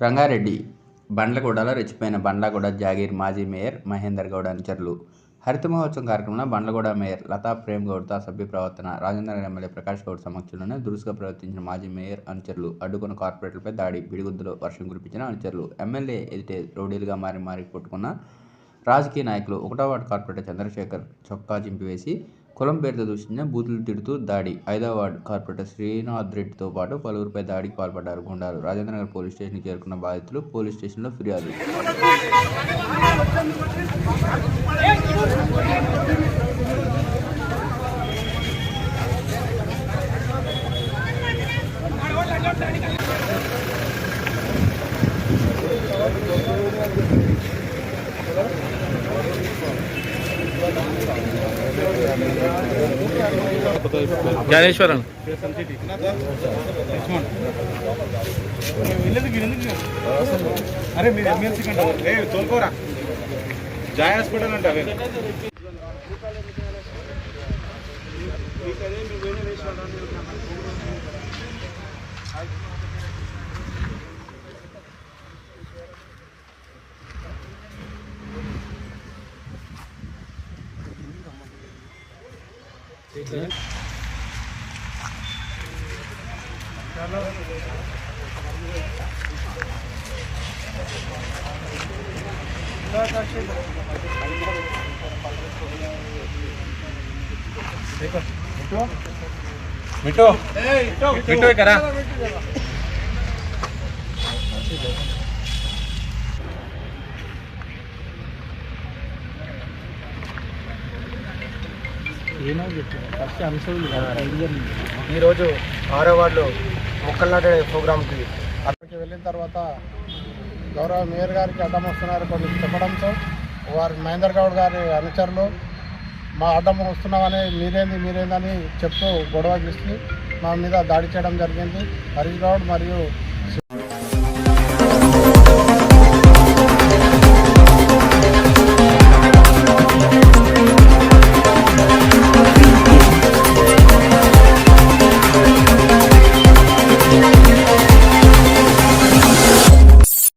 రంగారెడ్డి బండ్లగూడలో రెచ్చిపోయిన బండ్లగూడ జాగీర్ మాజీ మేయర్ మహేందర్ గౌడ్ అనుచరులు. హరిత మహోత్సవం కార్యక్రమంలో బండ్లగూడ మేయర్ లతా ప్రేమ్ గౌడ్తో సభ్య ప్రవర్తన రాజేంద్ర ఎమ్మెల్యే ప్రకాష్ గౌడ్ సమక్షంలోనే దురుసుగా ప్రవర్తించిన మాజీ మేయర్ అనుచరులు అడ్డుకున్న కార్పొరేటర్లపై దాడి బిడిగుద్దులో వర్షం కురిపించిన అనుచరులు ఎమ్మెల్యే ఎదుటే రౌడీలుగా మారి మారి కొట్టుకున్న రాజకీయ నాయకులు ఒకటో వార్డు కార్పొరేటర్ చంద్రశేఖర్ చొక్కా చింపివేసి కులం పేరుతో దూషించిన బూతులు తిడుతూ దాడి. ఐదవ వార్డు కార్పొరేటర్ శ్రీనాథ్ రెడ్డితో పాటు పలువురిపై దాడికి పాల్పడ్డారు గుండారు రాజేంద్రనగర్ పోలీస్ స్టేషన్కి చేరుకున్న బాధితులు పోలీస్ స్టేషన్లో ఫిర్యాదు జ్ఞానేశ్వరం అరే మీరు ఎమ్మెల్సీ కంటే తోలుకోరా జాయ్ హాస్పిటల్ అంటే అవే ठीक है चलो देखो मिठो मिठो मिठो करा ఈరోజు ఆరో వార్డులో మొక్కలు నాటే ప్రోగ్రాంకి అక్కడికి వెళ్ళిన తర్వాత గౌరవ మేయర్ గారికి అడ్డం వస్తున్నారు కొన్ని చెప్పడంతో వారి మహేందర్ గౌడ్ గారి అనుచరులు మా అడ్డం వస్తున్నామని మీరేంది మీరేందని చెప్తూ గొడవ గీసి మా మీద దాడి చేయడం జరిగింది. హరీష్ గౌడ్ మరియు